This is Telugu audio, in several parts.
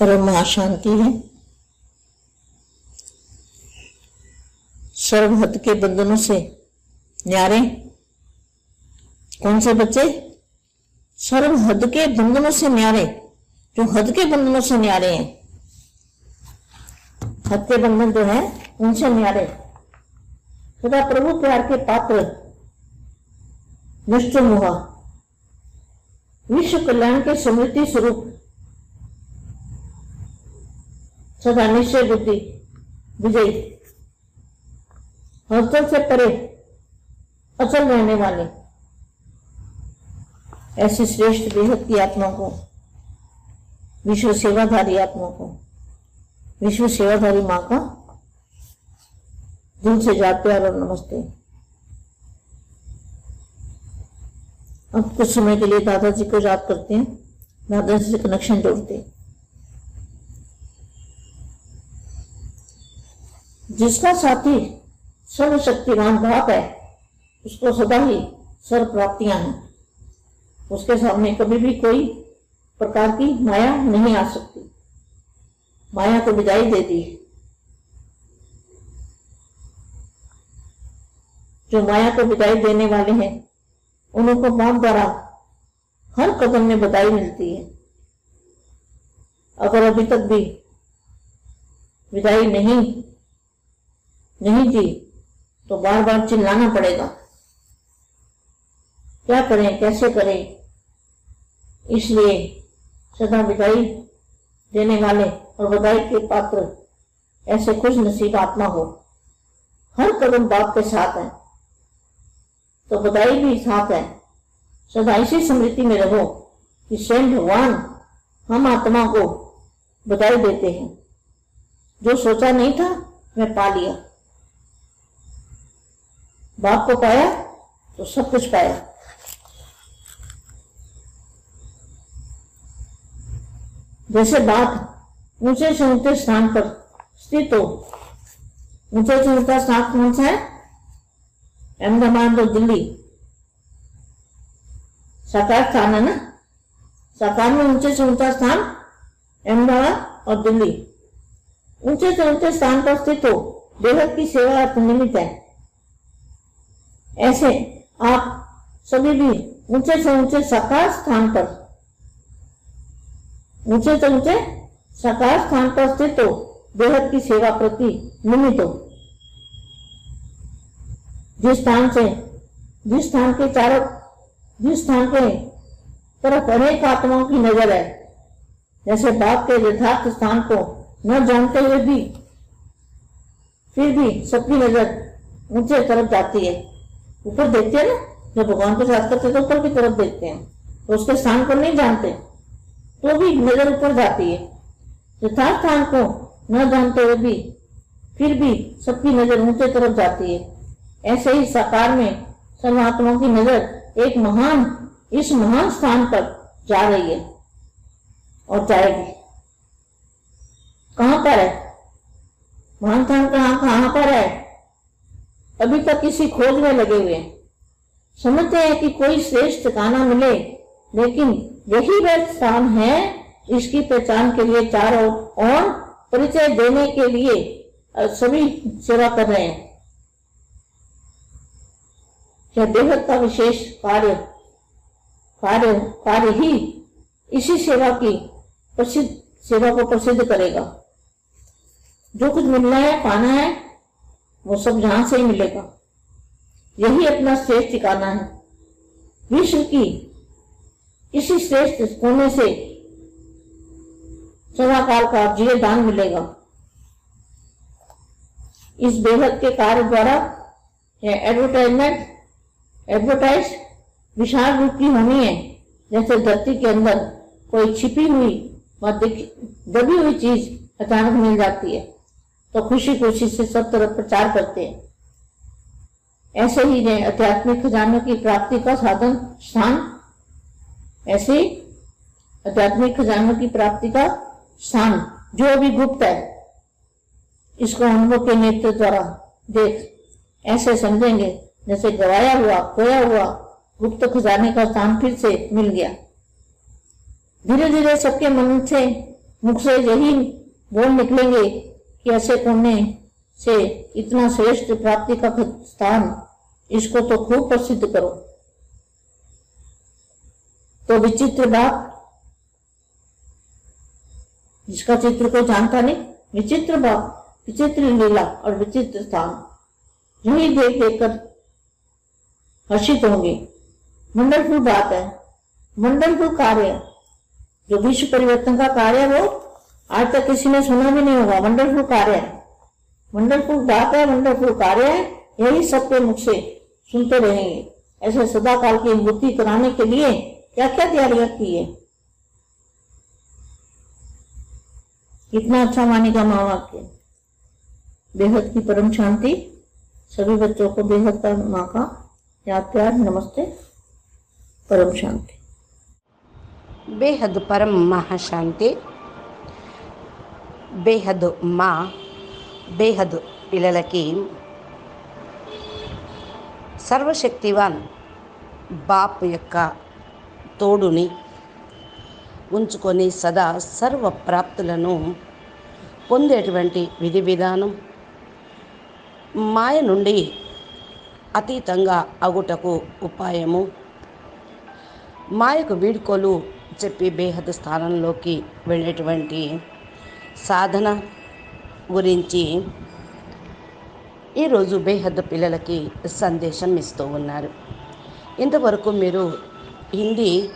परम शांति है। सर्वहद के बंधनों से न्यारे। कौन से बच्चे? सर्व हद के बंधनों से न्यारे। जो हद के बंधनों से न्यारे हैं। हद के बंधन जो है, उनसे न्यारे। सदा प्रभु प्यार के पात्र निष्ठुर हुआ। विश्व कल्याण के समृद्धि स्वरूप सदा निश्चय बुद्धि, विजयी। हलचल से परे, अचल रहने वाले। ऐसी श्रेष्ठ बेहद की आत्मा को, विश्व सेवाधारी आत्मा को, विश्व सेवाधारी माँ का दिल से याद प्यार और नमस्ते। अब कुछ समय के लिए दादाजी को याद करते हैं। दादाजी से कनेक्शन जोड़ते हैं। जिसका साथी सर्वशक्तिमान बाप है, उसको सदा ही सर्व प्राप्तियाँ हैं। उसके सामने कभी भी कोई प्रकार की माया नहीं आ सकती। माया को विदाई दे दी जो माया को विदाई देने वाले हैं उनको बाप द्वारा हर कदम में बधाई मिलती है। अगर अभी तक भी विदाई नहीं नहीं दी तो बार बार चिल्लाना पड़ेगा। क्या करें, कैसे करें? इसलिए सदा विदाई देने वाले और बधाई के पात्र ऐसे खुश नसीब आत्मा हो। हर कदम बाप के साथ है तो बधाई भी साथ है। सदा इसी स्मृति में रहो कि स्वयं भगवान हम आत्मा को बधाई देते हैं। जो सोचा नहीं था मैं पा लिया। बाप को पाया तो सब कुछ पाया। जैसे बाप ऊँचे से ऊँचे स्थान पर स्थित हो, ऊँचे से ऊँचा स्थान कौन सा है? अहमदाबाद और दिल्ली। साकार स्थान है ना? साकार में ऊँचे से ऊँचा स्थान अहमदाबाद और दिल्ली। ऊँचे से ऊँचे स्थान पर स्थित हो बेहद की सेवा निमित्त है ऐसे आप सभी भी ऊँचे से ऊँचे साकार स्थान पर, ऊँचे से ऊँचे साकार स्थान पर स्थित हो, बेहद की सेवा प्रति निमित्त हो। जिस स्थान से, जिस स्थान के चारों, जिस स्थान के तरफ़ अनेक आत्माओं की नज़र है, जैसे बाप के यथार्थ स्थान को न जानते हुए भी, फिर भी सबकी नज़र ऊँचे तरफ़ जाती है। ऊपर देखते हैं ना? जब भगवान के साथ करते तो ऊपर की तरफ़ देखते हैं। तो उसके स्थान को नहीं जानते। तो भी नज़र ऊपर जाती है। यथार्थ स्थान को न जानते हुए भी, फिर भी सबकी नज़र ऊँचे तरफ़ जाती है। ऐसे ही साकार में सर्वात्माओं की नज़र एक महान, इस महान स्थान पर जा रही है और जाएगी। कहाँ पर है? महान स्थान कहाँ कहाँ पर है? अभी तक किसी खोज में लगे हुए। हैं समझते हैं कि कोई श्रेष्ठ ठिकाना मिले, लेकिन यही वह स्थान है इसकी पहचान के लिए चारों और परिचय देने के लिए सभी सेवा कर रहे हैं। यह बेहद का विशेष कार्य कार्य कार्य ही इसी सेवा की प्रसिद्ध, सेवा को प्रसिद्ध करेगा। जो कुछ मिलना है, पाना है वो सब यहाँ से ही मिलेगा। यही अपना श्रेष्ठ ठिकाना है। विश्व की इसी श्रेष्ठ कोने से सदाकाल का जीव दान मिलेगा। इस बेहद के कार्य द्वारा यह एडवर्टाइजमेंट एडवर्टाइज विशाल रूप की होनी है। जैसे धरती के अंदर कोई छिपी हुई दबी हुई चीज़ अचानक मिल जाती है। तो खुशी खुशी से सब तरफ़ प्रचार करते हैं। ऐसे ही ने आध्यात्मिक खजानों की प्राप्ति का साधन, स्थान, ऐसे आध्यात्मिक खजानों की प्राप्ति का स्थान, जो अभी गुप्त है, इसको अनुभव के नेत्र द्वारा देख, ऐसे समझेंगे। जैसे गवाया हुआ, खोया हुआ, गुप्त खजाने का स्थान फिर से मिल गया। धीरे धीरे सबके मन से, मुख से यही बोल निकलेंगे कि ऐसे पुण्य से इतना श्रेष्ठ प्राप्ति का स्थान, इसको तो खूब प्रसिद्ध करो। तो विचित्र बात, जिसका चित्र कोई जानता नहीं, विचित्र बात, विचित्र लीला और विचित्र स्थान, यही देख देख कर हर्षित होंगे। मंडलफुल बात है। मंडलफुल कार्य, जो विश्व परिवर्तन का कार्य है वो आज तक किसी ने सुना भी नहीं होगा। वंडरफुल कार्य है। वंडरफुल बात है वंडरफुल कार्य है। यही सबके मुख से सुनते रहेंगे। ऐसे सदा काल की मुक्ति कराने के लिए क्या क्या तैयारियाँ की है? कितना अच्छा मानेगा माँ बाप के बेहद की परम शांति। सभी बच्चों को बेहद का माँ का याद प्यार, नमस्ते। परम शांति। बेहद परम महाशांति। బేహద్ మా బేహద్ పిల్లలకి సర్వశక్తివాన్ బాప్ యొక్క తోడుని ఉంచుకొని సదా సర్వ ప్రాప్తులను పొందేటువంటి విధి విధానం మాయ నుండి అతీతంగా అగుటకు ఉపాయము. మాయకు వీడ్కోలు చెప్పి బేహద్ స్థానంలోకి వెళ్ళేటువంటి సాధన గురించి ఈరోజు బేహద్దు పిల్లలకి సందేశం ఇస్తూ ఉన్నారు. ఇంతవరకు మీరు హిందీ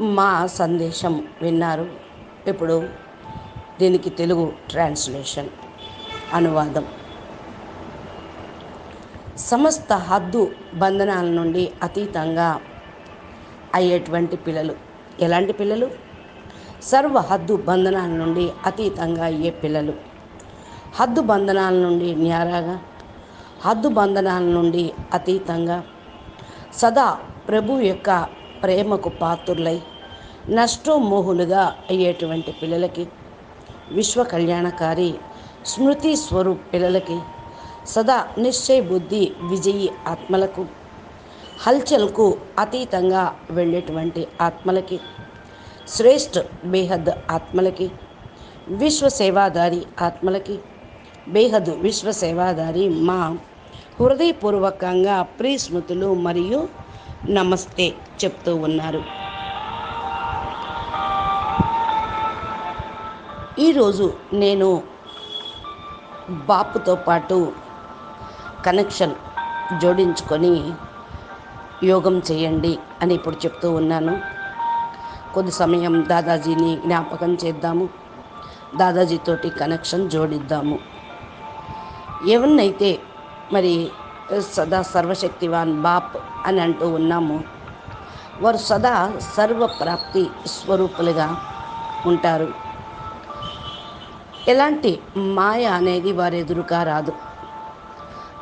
మా సందేశం విన్నారు. ఇప్పుడు దీనికి తెలుగు ట్రాన్స్లేషన్ అనువాదం. సమస్త హద్దు బంధనాల నుండి అతీతంగా అయ్యేటువంటి పిల్లలు. ఎలాంటి పిల్లలు? సర్వ హద్దు బంధనాల నుండి అతీతంగా అయ్యే పిల్లలు. హద్దు బంధనాల నుండి న్యారాగా హద్దు బంధనాల నుండి అతీతంగా సదా ప్రభు యొక్క ప్రేమకు పాత్రులై నష్టోమోహులుగా అయ్యేటువంటి పిల్లలకి విశ్వ కళ్యాణకారి స్మృతి స్వరూప్ పిల్లలకి సదా నిశ్చయ బుద్ధి విజయి ఆత్మలకు హల్చల్కు అతీతంగా వెళ్ళేటువంటి ఆత్మలకి శ్రేష్ఠ బేహద్ ఆత్మలకి విశ్వ సేవాదారి ఆత్మలకి బేహద్ విశ్వ సేవాదారి మా హృదయపూర్వకంగా ప్రీస్మృతులు మరియు నమస్తే చెప్తూ ఉన్నారు. ఈరోజు నేను బాపుతో పాటు కనెక్షన్ జోడించుకొని యోగం చేయండి అని ఇప్పుడు చెప్తూ ఉన్నాను. కొద్ది సమయం దాదాజీని జ్ఞాపకం చేద్దాము. దాదాజీతోటి కనెక్షన్ జోడిద్దాము. ఎవరినైతే మరి సదా సర్వశక్తివాన్ బాప్ అని అంటూ ఉన్నాము వారు సదా సర్వప్రాప్తి స్వరూపులుగా ఉంటారు. ఎలాంటి మాయ అనేది వారు ఎదురుగా రాదు.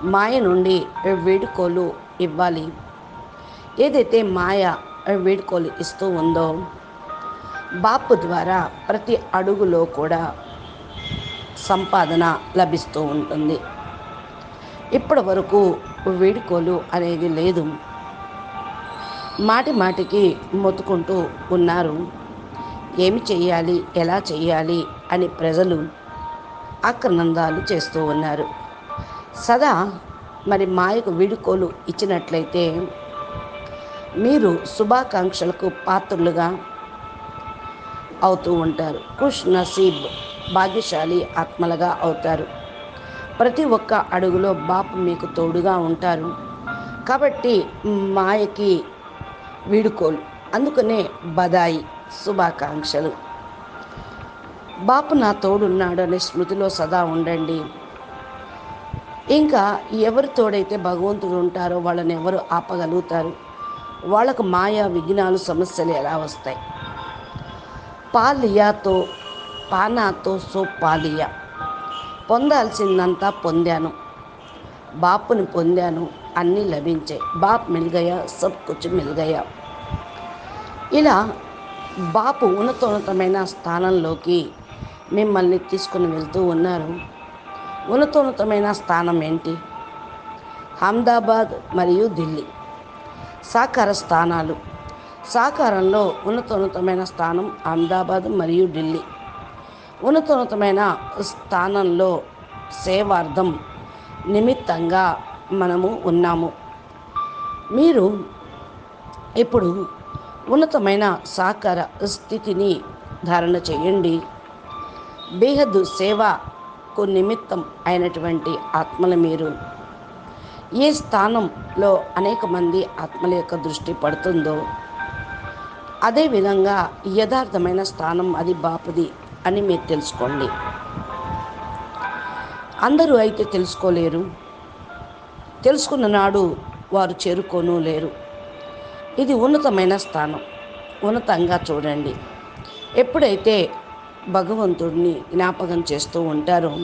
మాయ నుండి వేడుకోలు ఇవ్వాలి. ఏదైతే మాయ వేడుకోలు ఇస్తూ ఉందో బాపు ద్వారా ప్రతి అడుగులో కూడా సంపాదన లభిస్తూ ఉంటుంది. ఇప్పటి వరకు వేడుకోలు అనేది లేదు. మాటి మాటికి మొత్తుకుంటూ ఉన్నారు. ఏమి చేయాలి ఎలా చేయాలి అని ప్రజలు ఆక్రనందాలు చేస్తూ ఉన్నారు. సదా మరి మాయకు వీడుకోలు ఇచ్చినట్లయితే మీరు శుభాకాంక్షలకు పాత్రులుగా అవుతూ ఉంటారు. ఖుష్ నసీబ్ భాగ్యశాలి ఆత్మలుగా అవుతారు. ప్రతి ఒక్క అడుగులో బాపు మీకు తోడుగా ఉంటారు. కాబట్టి మాయకి వీడుకోలు. అందుకనే బదాయి శుభాకాంక్షలు. బాపు నా తోడున్నాడు అనే స్మృతిలో సదా ఉండండి. ఇంకా ఎవరి తోడైతే భగవంతుడు ఉంటారో వాళ్ళని ఎవరు ఆపగలుగుతారు? వాళ్ళకు మాయా విఘ్నాలు సమస్యలు ఎలా వస్తాయి? పాలియాతో పానాతో సో పాలియా. పొందాల్సిందంతా పొందాను. బాపుని పొందాను అన్నీ లభించాయి బాప్ మిల్గయా సబ్ కుచ్ మిల్గయా ఇలా బాపు ఉన్నతోన్నతమైన స్థానంలోకి మిమ్మల్ని తీసుకుని వెళ్తూ ఉన్నారు. ఉన్నతోన్నతమైన స్థానం ఏంటి? అహ్మదాబాద్ మరియు ఢిల్లీ. సాకార స్థానాలు. సాకారంలో ఉన్నతోన్నతమైన స్థానం అహ్మదాబాద్ మరియు ఢిల్లీ. ఉన్నతోన్నతమైన స్థానంలో సేవార్థం నిమిత్తంగా మనము ఉన్నాము. మీరు ఇప్పుడు ఉన్నతమైన సాకార స్థితిని ధారణ చేయండి. బేహద్దు సేవకు నిమిత్తం అయినటువంటి ఆత్మల మీరు. ఏ స్థానంలో అనేక మంది ఆత్మల యొక్క దృష్టి పడుతుందో అదేవిధంగా యథార్థమైన స్థానం అది బాపుది అని మీరు తెలుసుకోండి. అందరూ అయితే తెలుసుకోలేరు. తెలుసుకున్న నాడు వారు చేరుకోను లేరు. ఇది ఉన్నతమైన స్థానం. ఉన్నతంగా చూడండి. ఎప్పుడైతే భగవంతుడిని జ్ఞాపకం చేస్తూ ఉంటారో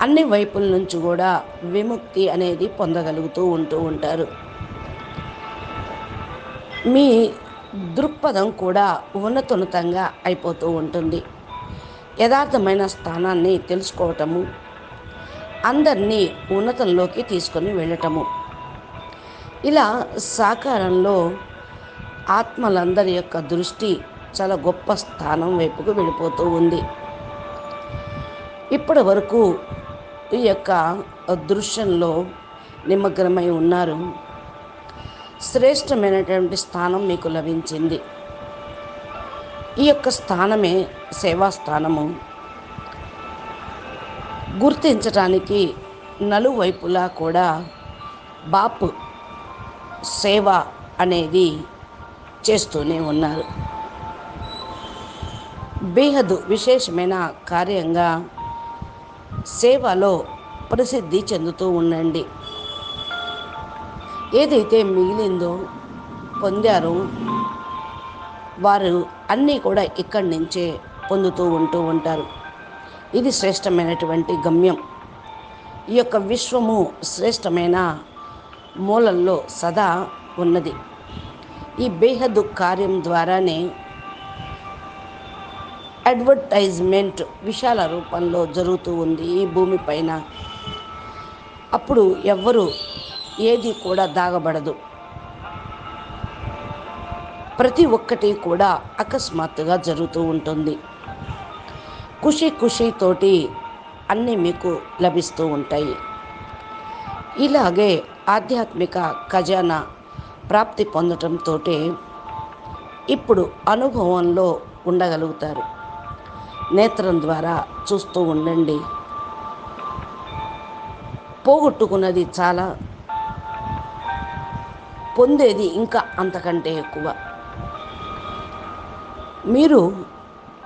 అన్ని వైపుల నుంచి కూడా విముక్తి అనేది పొందగలుగుతూ ఉంటూ ఉంటారు. మీ దృక్పథం కూడా ఉన్నతోన్నతంగా అయిపోతూ ఉంటుంది. యథార్థమైన స్థానాన్ని తెలుసుకోవటము అందరినీ ఉన్నతంలోకి తీసుకొని వెళ్ళటము. ఇలా సాకారంలో ఆత్మలందరి యొక్క దృష్టి చాలా గొప్ప స్థానం వైపుకు వెళ్ళిపోతూ ఉంది. ఇప్పటి వరకు ఈ యొక్క దృశ్యంలో నిమగ్నమై ఉన్నారు శ్రేష్టమైనటువంటి స్థానం మీకు లభించింది. ఈ యొక్క స్థానమే సేవా స్థానము గుర్తించటానికి నలువైపులా కూడా బాప్ సేవ అనేది చేస్తూనే ఉన్నారు. బేహదు విశేషమైన కార్యంగా సేవలో ప్రసిద్ధి చెందుతూ ఉండండి. ఏదైతే మిగిలిందో పొందారో వారు అన్నీ కూడా ఇక్కడి నుంచే పొందుతూ ఉంటూ ఉంటారు. ఇది శ్రేష్టమైనటువంటి గమ్యం. ఈ యొక్క విశ్వము శ్రేష్టమైన మూలల్లో సదా ఉన్నది. ఈ బేహద్దు కార్యం ద్వారానే అడ్వర్టైజ్మెంట్ విశాల రూపంలో జరుగుతూ ఉంది ఈ భూమిపైన అప్పుడు ఎవ్వరు ఏది కూడా దాగబడదు. ప్రతి ఒక్కటి కూడా అకస్మాత్తుగా జరుగుతూ ఉంటుంది. ఖుషి ఖుషితోటి అన్నీ మీకు లభిస్తూ ఉంటాయి. ఇలాగే ఆధ్యాత్మిక ఖజానా ప్రాప్తి పొందటంతో ఇప్పుడు అనుభవంలో ఉండగలుగుతారు. నేత్రం ద్వారా చూస్తూ ఉండండి. పోగొట్టుకున్నది చాలా పొందేది ఇంకా అంతకంటే ఎక్కువ. మీరు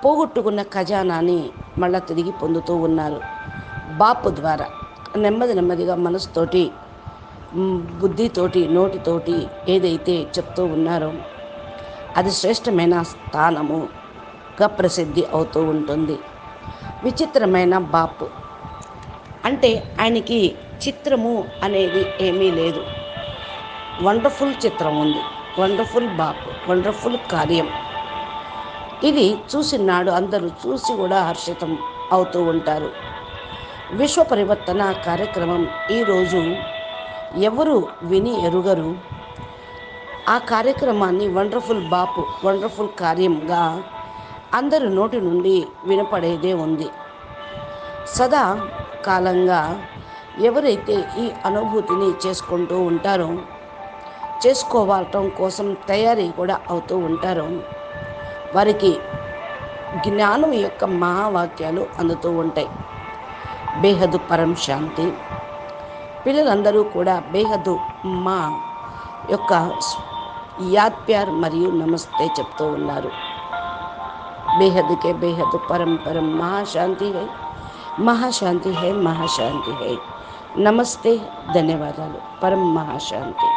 పోగొట్టుకున్న ఖజానాని మళ్ళా తిరిగి పొందుతూ ఉన్నారు. బాపు ద్వారా నెమ్మది నెమ్మదిగా మనసుతోటి బుద్ధితోటి నోటితోటి ఏదైతే చెప్తూ ఉన్నారో అది శ్రేష్టమైన స్థానముగా ప్రసిద్ధి అవుతూ ఉంటుంది. విచిత్రమైన బాపు. అంటే ఆయనకి చిత్రము అనేది ఏమీ లేదు. వండర్ఫుల్ చిత్రం ఉంది. వండర్ఫుల్ బాపు వండర్ఫుల్ కార్యం. ఇది చూసినాడు అందరూ చూసి కూడా హర్షితం అవుతూ ఉంటారు. విశ్వ పరివర్తన కార్యక్రమం ఈరోజు ఎవరు విని ఎరుగరు? ఆ కార్యక్రమాన్ని వండర్ఫుల్ బాపు వండర్ఫుల్ కార్యంగా అందరి నోటి నుండి వినపడేదే ఉంది. సదా కాలంగా ఎవరైతే ఈ అనుభూతిని చేసుకుంటూ ఉంటారో చేసుకోవటం కోసం తయారీ కూడా అవుతూ ఉంటారు. వారికి జ్ఞానం యొక్క మహావాక్యాలు అందుతూ ఉంటాయి. బేహదు పరం శాంతి. పిల్లలందరూ కూడా బేహదు మా యొక్క యాత్ప్యార్ మరియు నమస్తే చెప్తూ ఉన్నారు. బేహద్కే బేహదు పరం పరం మహాశాంతి హై. మహాశాంతి హై మహాశాంతి హై. నమస్తే ధన్యవాదాలు. పరం మహాశాంతి.